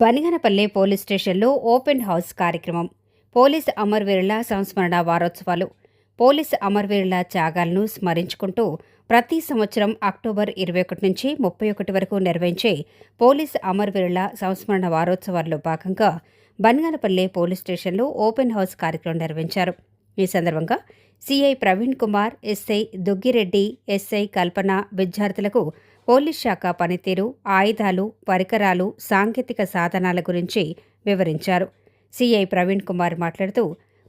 బనిగనపల్లె police స్టేషన్లో open house కార్యక్రమం. Police అమరవీరుల సంస్మరణ వారోత్సవాలు. పోలీస్ అమరవీరుల త్యాగాలను స్మరించుకుంటూ ప్రతి సంవత్సరం అక్టోబర్ ఇరవై ఒకటి నుంచి ముప్పై ఒకటి వరకు నిర్వహించే పోలీస్ అమరవీరుల సంస్మరణ వారోత్సవాల్లో భాగంగా బనిగనపల్లె పోలీస్ స్టేషన్లో ఓపెన్ హౌస్ కార్యక్రమం నిర్వహించారు. ఈ సందర్భంగా CI Praveen Kumar SI Duggireddy SI Kalpana విద్యార్థులకు పోలీస్ శాఖ పనితీరు ఆయుధాలు పరికరాలు సాంకేతిక సాధనాల గురించి వివరించారు. సిఐ ప్రవీణ్ కుమార్ మాట్లాడుతూ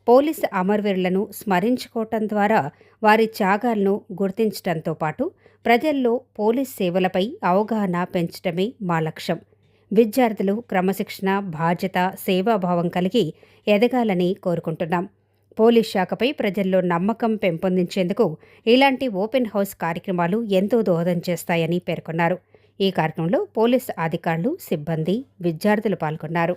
పోలీస్ అమరవీరులను స్మరించుకోవటం ద్వారా వారి త్యాగాలను గుర్తించడంతో పాటు ప్రజల్లో పోలీస్ సేవలపై అవగాహన పెంచడమే మా లక్ష్యం. విద్యార్థులు క్రమశిక్షణ బాధ్యత సేవాభావం కలిగి ఎదగాలని కోరుకుంటున్నాం. పోలీస్ శాఖపై ప్రజల్లో నమ్మకం పెంపొందించేందుకు ఇలాంటి ఓపెన్ హౌస్ కార్యక్రమాలు ఎంతో దోహదం చేస్తాయని పేర్కొన్నారు. ఈ కార్యక్రమంలో పోలీస్ అధికారులు సిబ్బంది విద్యార్థులు పాల్గొన్నారు.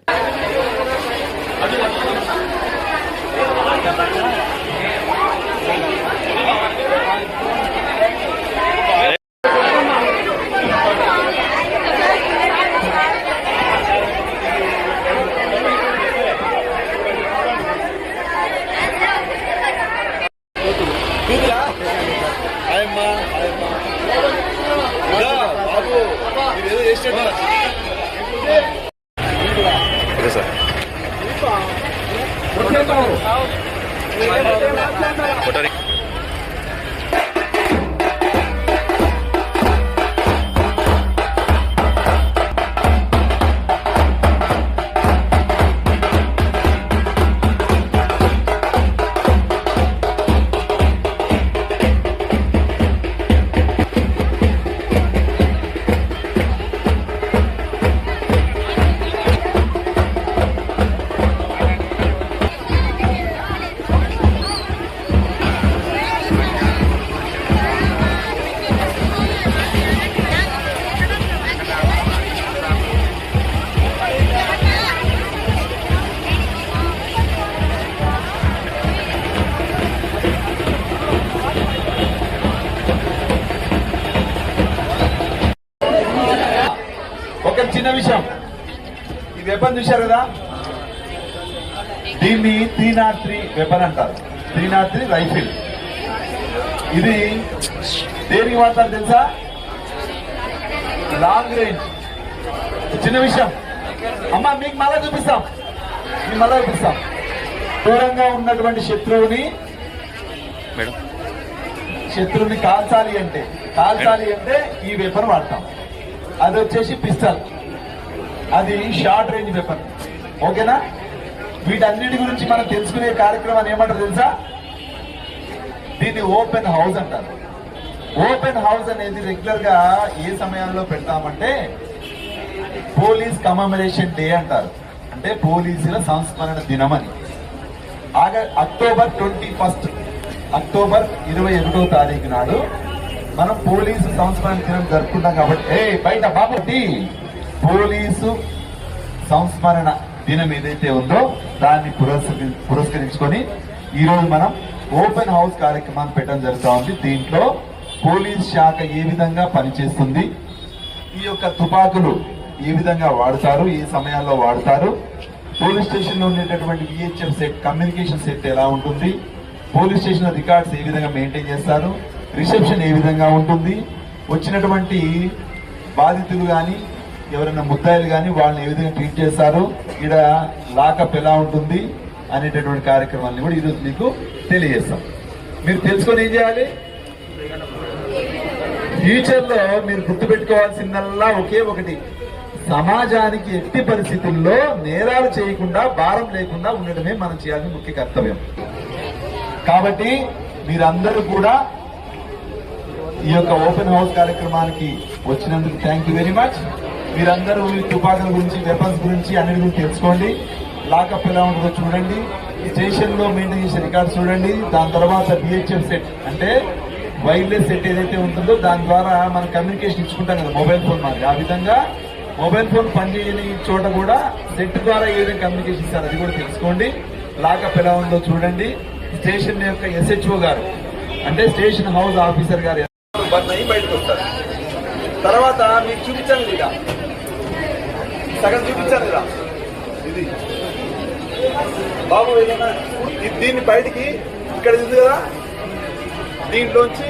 ఒక చిన్న విషయం. ఈ వెపన్ చూశారు కదా? దీన్ని త్రీ నాట్ త్రీ వెపన్ అంటారు. Three naught three rifle. ఇది దేనికి వాడతారు తెలుసా? Long range. చిన్న విషయం. అమ్మా మీకు మళ్ళా చూపిస్తాం. మీకు మళ్ళా చూపిస్తాం. దూరంగా ఉన్నటువంటి శత్రువుని మేడం. శత్రువుని కాల్చాలి అంటే కాల్చాలి అంటే ఈ వెపన్ వాడతాం. అది వచ్చేసి పిస్టల్. అది షార్ట్ రేంజ్ వెపన్ ఓకేనా? వీటన్నిటి గురించి మనం తెలుసుకునే కార్యక్రమాన్ని ఏమంటారు తెలుసా? దీన్ని ఓపెన్ హౌస్ అంటారు. ఓపెన్ హౌస్ అనేది రెగ్యులర్గా ఏ సమయంలో పెడతామంటే పోలీస్ కమమరేషన్ డే అంటారు. అంటే పోలీసుల సంస్మరణ దినం అని ఆగ అక్టోబర్ ట్వంటీ ఫస్ట్ అక్టోబర్ ఇరవై ఒకటో తారీఖు నాడు మనం పోలీసు సంస్మరణ దినం జరుపుకుంటాం కాబట్టి ఏ బయట బాబట్టి పోలీసు సంస్మరణ దినం ఏదైతే ఉందో దాన్ని పురస్కరి పురస్కరించుకొని ఈరోజు మనం ఓపెన్ హౌస్ కార్యక్రమాన్ని పెట్టడం జరుగుతూ ఉంది. దీంట్లో పోలీస్ శాఖ ఏ విధంగా పనిచేస్తుంది ఈ యొక్క తుపాకులు ఏ విధంగా వాడతారు ఏ సమయాల్లో వాడతారు పోలీస్ స్టేషన్లో ఉండేటటువంటి విహెచ్ఎఫ్ సెట్ కమ్యూనికేషన్ సెట్ ఎలా ఉంటుంది పోలీస్ స్టేషన్ రికార్డ్స్ ఏ విధంగా మెయింటైన్ చేస్తారు రిసెప్షన్ ఏ విధంగా ఉంటుంది? వచ్చినటువంటి బాధితులు కానీ ఎవరైనా ముద్దాయిలు కానీ వాళ్ళని ఏ విధంగా ట్రీట్ చేస్తారు ఇక్కడ లాకప్ ఎలా ఉంటుంది అనేటటువంటి కార్యక్రమాన్ని కూడా ఈరోజు మీకు తెలియజేస్తాం. మీరు తెలుసుకొని ఏం చేయాలి? ఫ్యూచర్లో మీరు గుర్తుపెట్టుకోవాల్సిందల్లా ఒకే ఒకటి. సమాజానికి ఎట్టి పరిస్థితుల్లో నేరాలు చేయకుండా భారం లేకుండా ఉండడమే మనం చేయాల్సిన ముఖ్య కర్తవ్యం. కాబట్టి మీరందరూ కూడా ఈ యొక్క ఓపెన్ హౌస్ కార్యక్రమానికి వచ్చినందుకు థ్యాంక్ యూ వెరీ మచ్ మీరందరూ ఈ తుపాకుల గురించి వెపన్స్ గురించి అన్ని గురించి తెలుసుకోండి. లాకప్ ఎలా ఉంటుందో చూడండి. స్టేషన్లో మెయింటైన్ చేసే రికార్డు చూడండి. దాని తర్వాత బిహెచ్ఎఫ్ సెట్ అంటే వైర్లెస్ సెట్ ఏదైతే ఉంటుందో దాని ద్వారా మనం కమ్యూనికేషన్ ఇచ్చుకుంటాం కదా మొబైల్ ఫోన్ మాది ఆ విధంగా మొబైల్ ఫోన్ పనిచేయని చోట కూడా సెట్ ద్వారా ఏ విధంగా కమ్యూనికేషన్ ఇస్తారు అది కూడా తెలుసుకోండి. లాకప్ ఎలా ఉందో చూడండి. స్టేషన్ యొక్క ఎస్హెచ్ఓ గారు అంటే స్టేషన్ హౌస్ ఆఫీసర్ గారు బర్న్ అయ్యి బయటకు వస్తారు. తర్వాత మీకు చూపించాను ఇక సగం చూపించాను ఇలా. ఇది. బాబు ఏదైనా ఇది- దీన్ని బయటికి ఇక్కడ ఉంది కదా? దీంట్లోంచి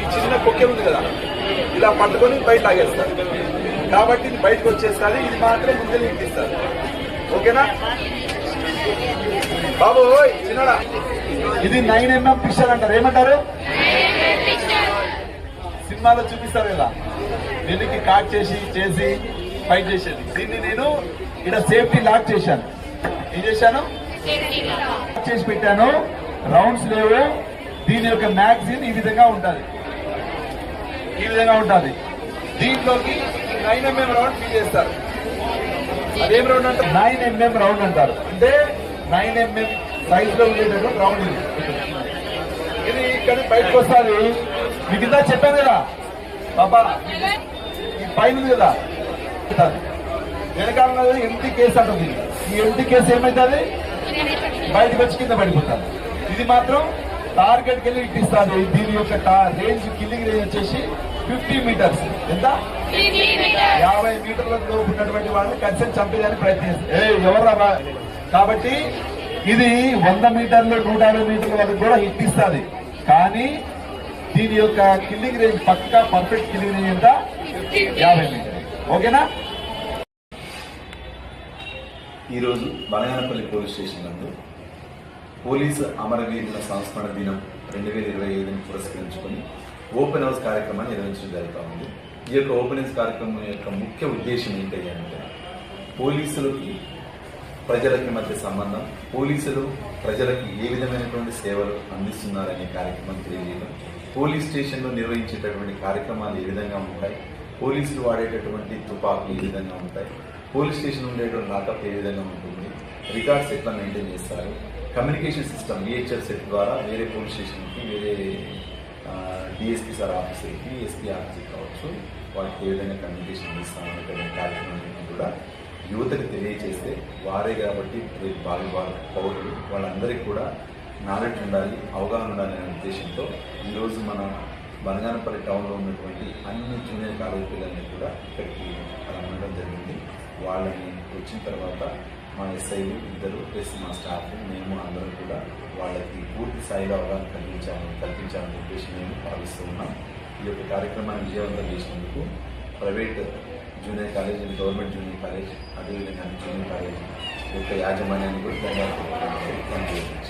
ఈ చిన్న కుక్కె ఉంది కదా? ఇలా పట్టుకొని బయట లాగేస్తారు. కాబట్టి ఇది బయటకు వచ్చేస్తుంది. ఇది మాత్రం ముందే ఇంటిస్తారు ఓకేనా? బాబు చిన్నడా? ఇది నైన్ ఎంఎం పిక్చర్ అంటారు. ఏమంటారు? సినిమాలో చూపిస్తారు ఇలా. దీనికి కాట్ చేసి చేసి ఫైట్ చేసేది. దీన్ని నేను ఇక్కడ సేఫ్టీ లాక్ చేశాను. ఏం చేశాను? లాక్ చేసి పెట్టాను. రౌండ్స్ లేవు. దీని యొక్క మ్యాగ్జిన్ ఈ విధంగా ఉంటుంది ఈ విధంగా ఉంటుంది దీంట్లోకి నైన్ ఎంఎం రౌండ్ ఫిల్ చేస్తారు. అదేం రౌండ్ అంటారు? నైన్ ఎంఎం రౌండ్ అంటారు. అంటే నైన్ ఎంఎం సైజ్లో ఉండేటటువంటి రౌండ్ ఇది. ఇది ఇక్కడ బయటకు వస్తుంది. మీకు ఇందా చెప్పాను కదా. బాబా పైన ఉంది కదా. వెనకాల ఎంటీ కేసు అంటుంది ఈ ఎంటీ కేసు ఏమవుతుంది బయటకు వచ్చి కింద పడిపోతారు. ఇది మాత్రం టార్గెట్ వెళ్ళి ఇట్టిస్తారు దీని యొక్క రేంజ్ కిల్లింగ్ రేంజ్ వచ్చేసి ఫిఫ్టీ మీటర్స్ ఎంత? యాభై మీటర్ల లోపు ఉన్నటువంటి వాళ్ళని కన్సెంట్ చంపేదానికి ప్రయత్నిస్తారు. ఏ ఎవరు కాబట్టి ఇది వంద మీటర్లు నూట యాభై మీటర్ల వరకు కూడా ఇట్టిస్తుంది. కానీ దీని యొక్క కిల్లింగ్ రేంజ్ పక్కా పర్ఫెక్ట్ కిల్లింగ్ రేంజ్ ఎంత? యాభై మీటర్ ఓకేనా? ఈరోజు బనగానపల్లి పోలీస్ స్టేషన్ నందు పోలీసు అమరవీరుల సంస్మరణ దినం రెండు వేల ఇరవై ఐదుని పురస్కరించుకొని ఓపెన్ హౌస్ కార్యక్రమాన్ని నిర్వహించడం జరుగుతూ ఉంది. ఈ యొక్క ఓపెన్ హౌస్ కార్యక్రమం యొక్క ముఖ్య ఉద్దేశం ఏంటి అంటే పోలీసులకి ప్రజలకి మధ్య సంబంధం పోలీసులు ప్రజలకు ఏ విధమైనటువంటి సేవలు అందిస్తున్నారనే కార్యక్రమం తెలియజేయడం. పోలీస్ స్టేషన్లో నిర్వహించేటటువంటి కార్యక్రమాలు ఏ విధంగా ఉంటాయి? పోలీసులు వాడేటటువంటి తుపాకులు ఏ విధంగా ఉంటాయి? పోలీస్ స్టేషన్ ఉండేటువంటి లాకప్ ఏ విధంగా ఉంటుంది? రికార్డ్స్ ఎట్లా మెయింటైన్ చేస్తారు? కమ్యూనికేషన్ సిస్టమ్ విహెచ్ఎల్ సెట్ ద్వారా వేరే పోలీస్ స్టేషన్కి వేరే డిఎస్పీ సార్ ఆఫీసర్కి ఎస్పీ ఆఫీసర్ కావచ్చు వాళ్ళకి ఏ విధంగా కమ్యూనికేషన్ ఇస్తామనేటువంటి కార్యక్రమాన్ని కూడా యువతకు తెలియజేస్తే వారే కాబట్టి రేపు భావి పౌరులు వాళ్ళందరికీ కూడా నాలెడ్జ్ ఉండాలి అవగాహన ఉండాలి అనే ఉద్దేశంతో ఈరోజు మన బనగానపల్లి టౌన్లో ఉన్నటువంటి అన్ని జూనియర్ కాలేజీ పిల్లల్ని కూడా ఇక్కడికి రమ్మడం జరిగింది. వాళ్ళని వచ్చిన తర్వాత మా ఎస్ఐలు ఇద్దరు ప్లస్ మా స్టాఫ్ మేము అందరం కూడా వాళ్ళకి పూర్తి స్థాయిలో అవగాహన కల్పించాలని కల్పించాలని చెప్పేసి మేము భావిస్తూ ఉన్నాం. ఈ యొక్క కార్యక్రమాన్ని విజయవంతం చేసినందుకు private junior college and government junior college అదేవిధంగా జూనియర్ కాలేజ్ యొక్క యాజమాన్యాన్ని కూడా ధన్యవాదాలు